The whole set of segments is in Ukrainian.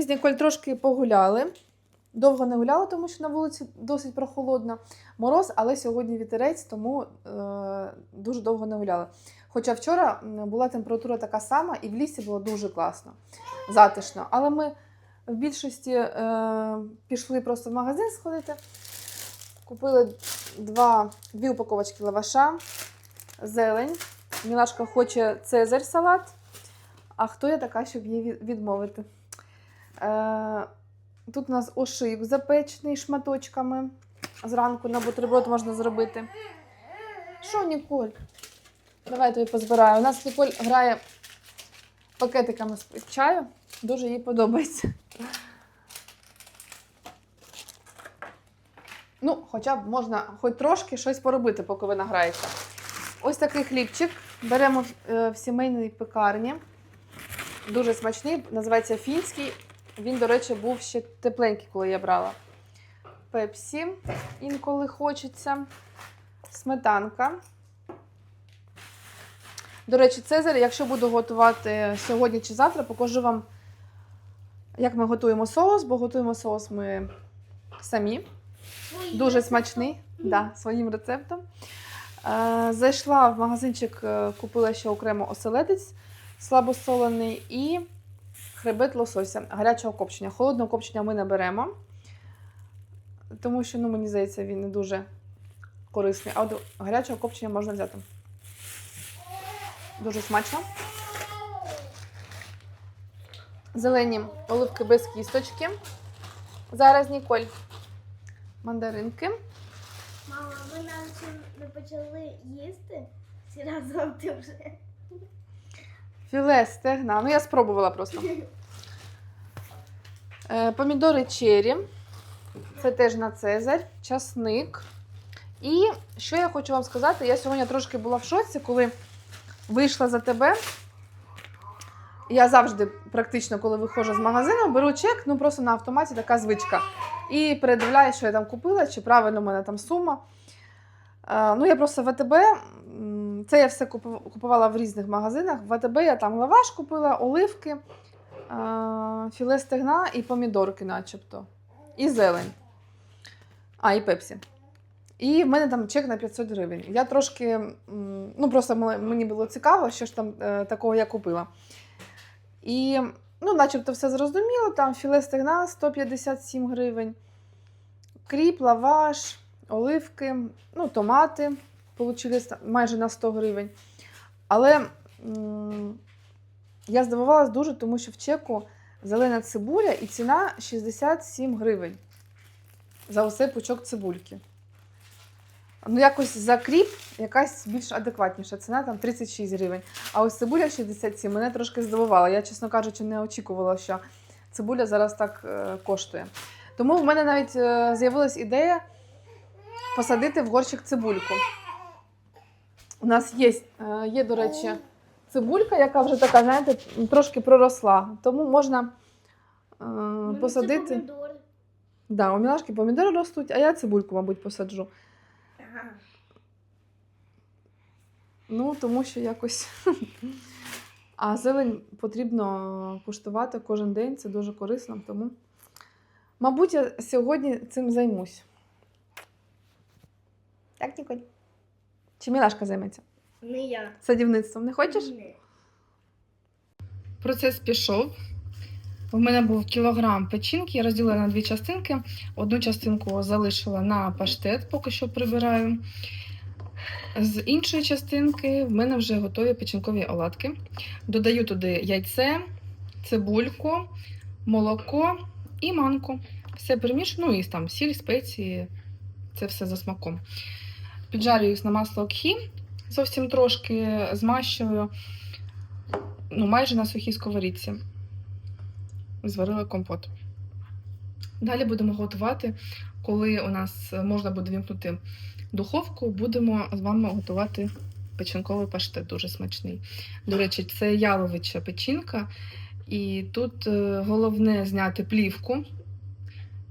Ми з Ніколь трошки погуляли. Довго не гуляли, тому що на вулиці досить прохолодно. Мороз, але сьогодні вітерець, тому е, дуже довго не гуляли. Хоча вчора була температура така сама, і в лісі було дуже класно, затишно. Але ми в більшості е, пішли просто в магазин сходити. Купили два, дві упаковочки лаваша, зелень. Мілашка хоче цезарь салат. А хто я така, щоб їй відмовити? Е, тут у нас ошик запечений шматочками. Зранку на бутерброд можна зробити. Що, Ніколь? Давай тобі позбираю. У нас Ніколь грає пакетиками з чаю. Дуже їй подобається. Ну, хоча б можна хоч трошки щось поробити, поки вона грається. Ось такий хлібчик. Беремо е, в сімейній пекарні. Дуже смачний, називається фінський. Він, до речі, був ще тепленький, коли я брала. Пепсі інколи хочеться. Сметанка. До речі, Цезарь, якщо буду готувати сьогодні чи завтра, покажу вам, як ми готуємо соус, бо готуємо соус ми самі. Дуже смачний, да, своїм рецептом. Е, зайшла в магазинчик, е, купила ще окремо оселедець слабосолений і хребет лосося гарячого копчення. Холодного копчення ми не беремо, тому що, ну, мені здається, він не дуже корисний. А от гарячого копчення можна взяти. Дуже смачно. Зелені оливки без кісточки. Зараз Ніколь. Мандаринки. Мама, ми наче не почали їсти всі разом ти вже. Філе стегна. Ну, я спробувала просто. Е, помідори чері. Це теж на Цезарь, часник. І що я хочу вам сказати, я сьогодні трошки була в шоці, коли вийшла за тебе. Я завжди, практично, коли виходжу з магазину, беру чек, ну просто на автоматі така звичка. І передивляю, що я там купила, чи правильно в мене там сума. Е, ну, я просто в АТБ, м, це я все купувала в різних магазинах. В АТБ я там лаваш купила, оливки, е, філе стегна і помідорки, начебто. І зелень. А, і пепсі. І в мене там чек на 500 гривень. Я трошки, ну просто мені- мені було цікаво, що ж там е, такого я купила. І, ну, начебто, все зрозуміло. Там філе стегна 157 гривень, кріп, лаваш, оливки, ну, томати получили майже на 100 гривень. Але м, я здивувалась дуже, тому що в чеку зелена цибуля і ціна 67 гривень за усе пучок цибульки. Ну, якось за кріп якась більш адекватніша ціна, там 36 гривень. А ось цибуля 67 мене трошки здивувала. Я, чесно кажучи, не очікувала, що цибуля зараз так е, коштує. Тому в мене навіть е, з'явилась ідея посадити в горщик цибульку. У нас є, е, є, до речі, цибулька, яка вже така, знаєте, трошки проросла. Тому можна е, посадити. Помідори. Да, у Мілашки помідори ростуть, а я цибульку, мабуть, посаджу. Ага. Ну, тому що якось. А зелень потрібно куштувати кожен день, це дуже корисно. Тому, мабуть, я сьогодні цим займусь. Так, Ніколь? Чи Мілашка займеться? Не я. Садівництвом не хочеш? Ні. Процес пішов. У мене був кілограм печінки, я розділила на дві частинки. Одну частинку залишила на паштет, поки що прибираю. З іншої частинки в мене вже готові печінкові оладки. Додаю туди яйце, цибульку, молоко і манку. Все перемішую, ну і там сіль, спеції, це все за смаком. Піджарююсь на масло кхі, зовсім трошки змащую, ну, майже на сухій сковорідці. Зварила компот. Далі будемо готувати, коли у нас можна буде вімкнути духовку, будемо з вами готувати печінковий паштет, дуже смачний. До речі, це яловича печінка, і тут е, головне зняти плівку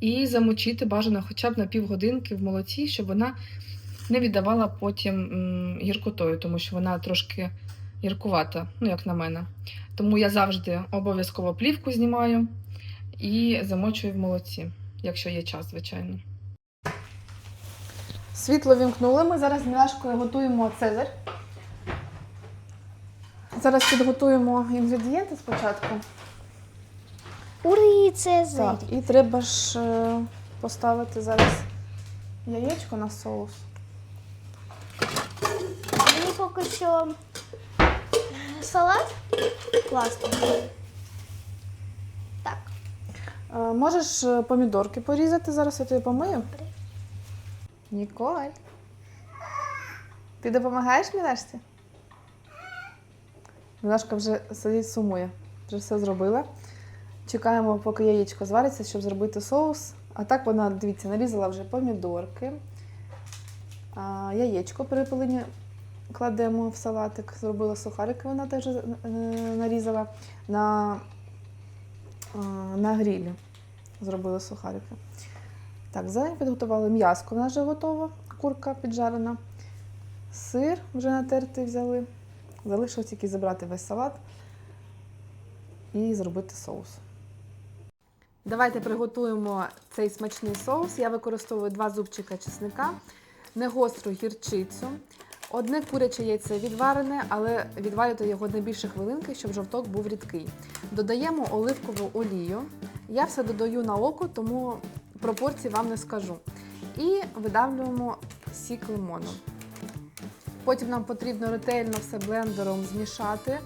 і замочити бажано хоча б на півгодинки в молоці, щоб вона не віддавала потім гіркотою, тому що вона трошки гіркувата, ну як на мене. Тому я завжди обов'язково плівку знімаю і замочую в молоці, якщо є час, звичайно. Світло вімкнули. Ми зараз з Мілашкою готуємо цезарь. Зараз підготуємо інгредієнти спочатку. Ури, Цезарь! Так, і треба ж е, поставити зараз яєчко на соус. Поки що салат класно. Так. Е, Можеш е, помідорки порізати, зараз я тобі помию. Ніколь. Ти допомагаєш Мілашці? Мілашка вже сидить сумує. Вже все зробила. Чекаємо, поки яєчко звариться, щоб зробити соус. А так вона, дивіться, нарізала вже помідорки. А, яєчко перепелені кладемо в салатик. Зробила сухарики, вона теж е, нарізала на, на грілі. Зробила сухарики. Так, зелень підготували. М'яско в нас вже готово, курка піджарена. Сир вже натертий взяли. Залишилось тільки забрати весь салат і зробити соус. Давайте приготуємо цей смачний соус. Я використовую два зубчика чесника, негостру гірчицю, одне куряче яйце відварене, але відварюйте його не більше хвилинки, щоб жовток був рідкий. Додаємо оливкову олію. Я все додаю на око, тому пропорції вам не скажу. І видавлюємо сік лимону. Потім нам потрібно ретельно все блендером змішати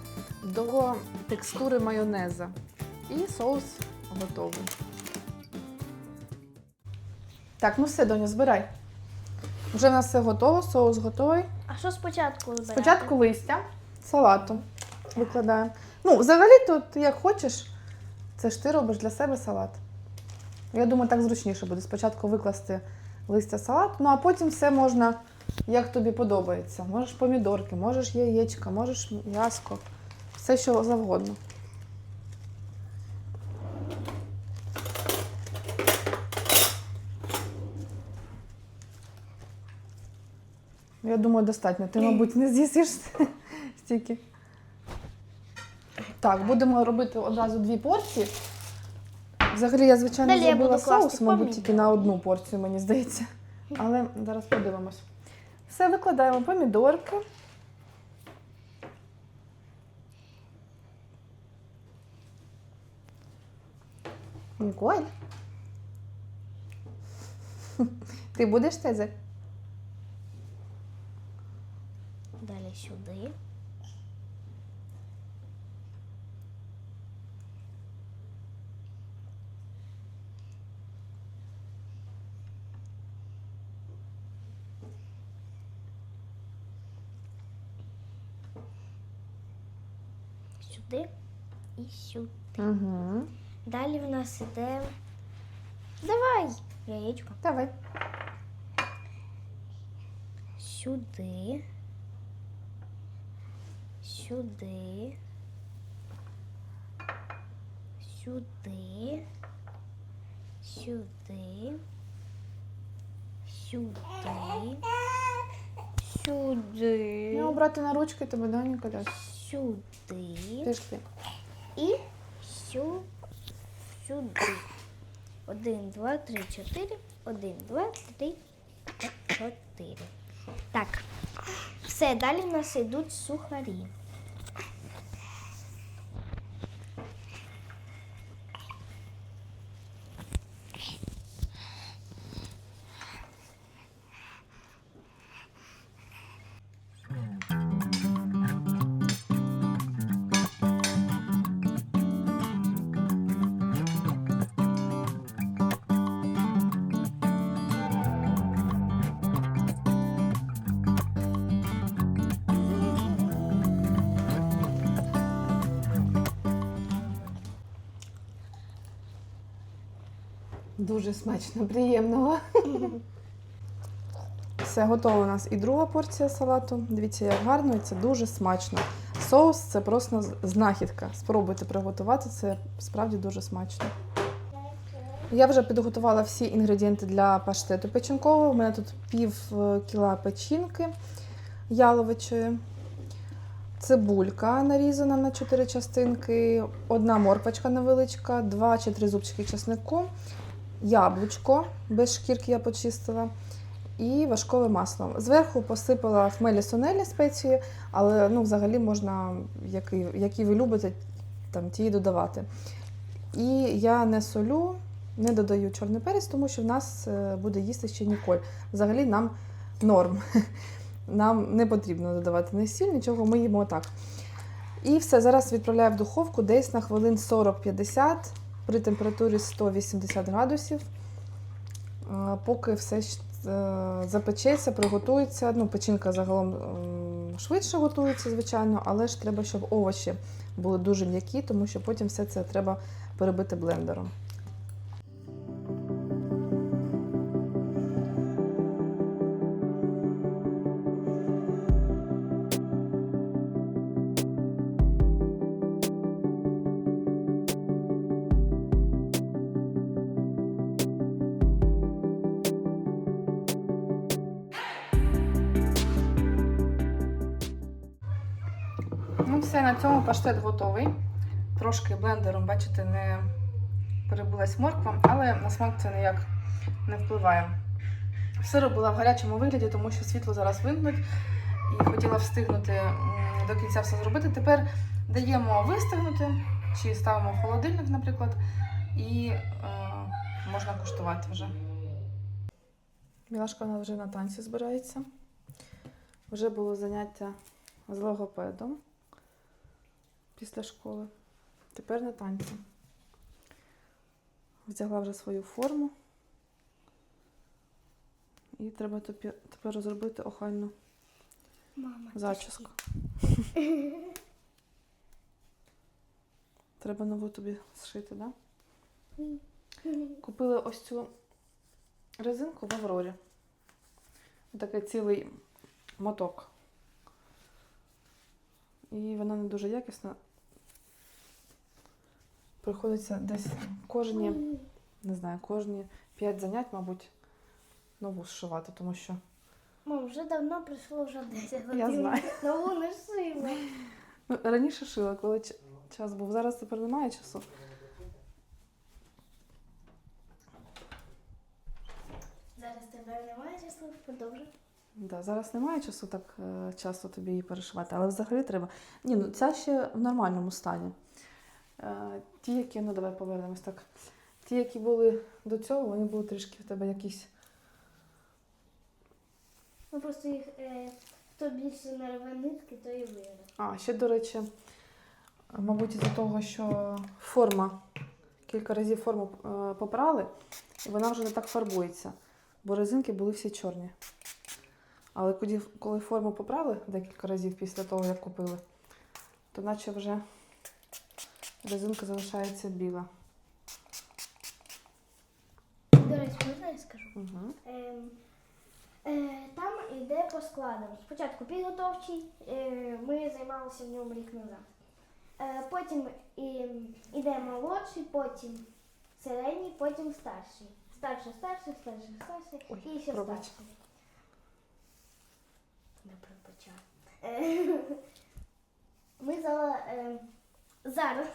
до текстури майонеза. І соус готовий. Так, ну все, доню, збирай. Вже в нас все готово, соус готовий. Що спочатку вибирати? Спочатку листя салату викладаємо. Ну, взагалі тут як хочеш, це ж ти робиш для себе салат. Я думаю, так зручніше буде. Спочатку викласти листя салат, ну а потім все можна, як тобі подобається. Можеш помідорки, можеш яєчка, можеш м'яско, все що завгодно. Я думаю, достатньо. Ти, мабуть, не з'їсиш стільки. Так, будемо робити одразу дві порції. Взагалі, я, звичайно, Далі я зробила буду класти соус, мабуть, помідори. тільки на одну порцію, мені здається. Але зараз подивимось. Все, викладаємо помідорки. Ніколь. Ти будеш Цезарь? Далі сюди. Сюди і сюди. Угу. Далі в нас іде. Давай! Яєчко. Давай. Сюди. Сюди. Сюди. Сюди. Сюди. Сюди. Ну, брати на ручки тебе, да, Ніколя? Сюди. Пішли. І сю, сюди. Один, два, три, чотири. Один, два, три, чотири. Так. Все, далі в нас йдуть сухарі. Дуже смачно, приємного. Все, готова у нас і друга порція салату. Дивіться, як гарно, і це дуже смачно. Соус це просто знахідка. Спробуйте приготувати, це справді дуже смачно. Я вже підготувала всі інгредієнти для паштету печінкового. У мене тут пів е, кіла печінки яловичої. цибулька нарізана на 4 частинки, одна морквочка невеличка, 2 чи 3 зубчики чеснику, яблучко без шкірки я почистила. І важкове масло. Зверху посипала хмелі сунелі спеції, але ну, взагалі можна, які, які ви любите, там, ті додавати. І я не солю, не додаю чорний перець, тому що в нас е, буде їсти ще Ніколь. Взагалі нам норм. Нам не потрібно додавати ні сіль, нічого, ми їмо так. І все, зараз відправляю в духовку десь на хвилин 40-50 при температурі 180 градусів. Поки все е, запечеться, приготується. Ну, печінка загалом швидше готується, звичайно, але ж треба, щоб овочі були дуже м'які, тому що потім все це треба перебити блендером. Все, на цьому паштет готовий. Трошки блендером, бачите, не перебулась морква, але на смак це ніяк не впливає. Сироп була в гарячому вигляді, тому що світло зараз вимкнуть. І хотіла встигнути до кінця все зробити. Тепер даємо вистигнути, чи ставимо в холодильник, наприклад, і е, можна куштувати вже. Мілашка вона вже на танці збирається. Вже було заняття з логопедом після школи. Тепер на танці. Взяла вже свою форму. І треба тепер, розробити охайну Мама. зачіску. Треба нову тобі зшити, так? Да? Купили ось цю резинку в Аврорі. Такий цілий моток. І вона не дуже якісна. Приходиться десь кожні, не знаю, кожні 5 занять, мабуть, нову зшивати, тому що Мам, вже давно пройшло вже 10 Я годин. знаю. Нову не шила. ну, раніше шила, коли ч- час був. Зараз тепер немає часу. Зараз тебе немає часу, продовжуй. Да, зараз немає часу так е, часто тобі її перешивати, але взагалі треба. Ні, ну ця ще в нормальному стані. Е, ті, які, ну давай повернемось так. Ті, які були до цього, вони були трішки в тебе якісь. Ну просто їх, е, хто більше не рве нитки, то і вирве. А, ще, до речі, мабуть, із-за того, що форма, кілька разів форму е, попрали, і вона вже не так фарбується, бо резинки були всі чорні. Але коли, коли форму попрали декілька разів після того, як купили, то наче вже резинка залишається біла. До речі, можна я скажу? Угу. Ем, е, там йде по складам. Спочатку підготовчий, е, ми займалися в ньому рік назад. Е, потім і, іде молодший, потім середній, потім старший. Старший, старший, старший, старший Ой, і ще пробач. старший. Не пробачаю. Е, Ми за, е, зараз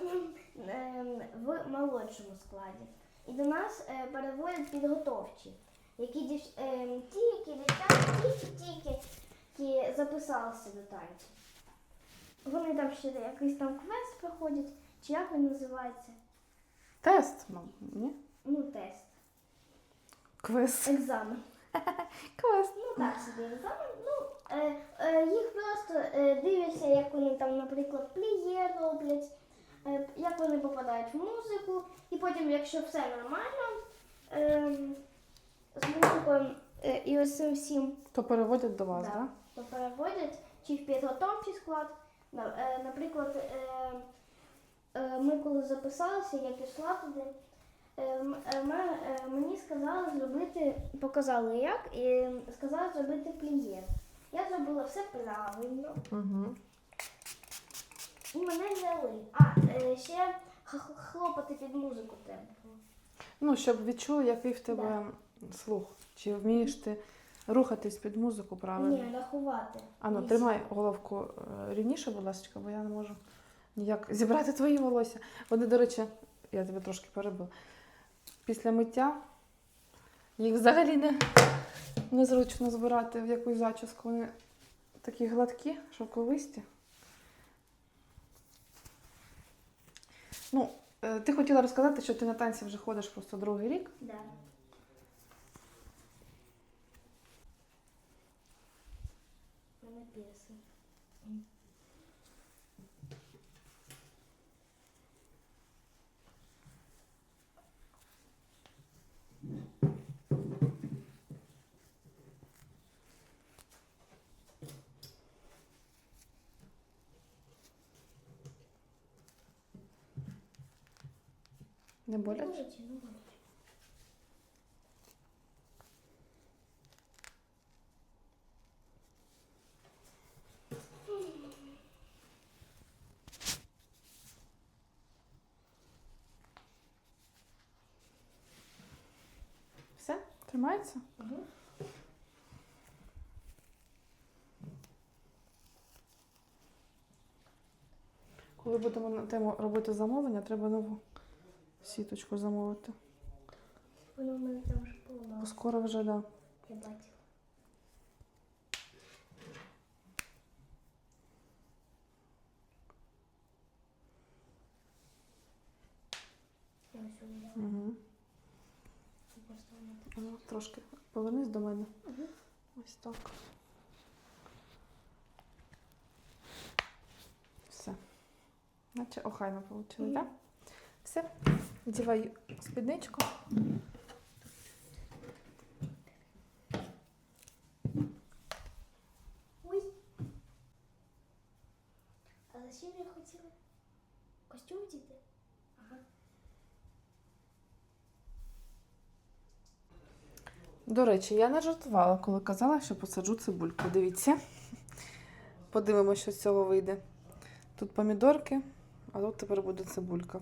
е, в молодшому складі. І до нас е, переводять підготовчі, які дів, е, ті, які дівчата тільки-тільки ті записалися до танцю. Вони там ще якийсь там квест проходять, чи як він називається? Тест, мабуть, ні? Ну, тест, Квест. екзамен. Квест. Ну так собі екзамен. Ну, е, е, їх просто е, дивляться, як вони там, наприклад, пліє роблять, як вони попадають в музику, і потім, якщо все нормально, е, з музикою е, і ось цим всім, То переводять до вас, Да. так? то переводять чи в підготовчий склад. Е, Наприклад, е, е, ми коли записалися, я пішла туди. е, е, е, Мені сказали зробити, показали як, і сказали зробити пліє. Я зробила все правильно. Угу. І мене взяли. А, е, ще х- хлопати під музику треба. було. Ну, щоб відчули, який в тебе слух. Чи вмієш ти рухатись під музику правильно. Ні, рахувати. Ану, Вісім. тримай головку е, рівніше, будь ласка, бо я не можу ніяк зібрати твої волосся. Вони, до речі, я тебе трошки перебила. Після миття їх взагалі не, незручно збирати в якусь зачіску. Вони такі гладкі, шовковисті. Ну, е, ти хотіла розказати, що ти на танці вже ходиш просто другий рік. Да. У мене пірсинг. Не боляче? Ну боляче. Все? Тримається? Угу. Коли будемо на тему робити замовлення, треба нову сіточку замовити. Воно в мене там вже Бо скоро вже да. я бачила. Угу. Так. Ну, трошки повернись до мене. Мгм. Ось так. Все. Наче охайно вийшло, так? Все. Вдівай спідничку. Ой. А зачем я хотіла? Костюм діти? Ага. До речі, я не жартувала, коли казала, що посаджу цибульку. Дивіться. Подивимося, що з цього вийде. Тут помідорки, а тут тепер буде цибулька.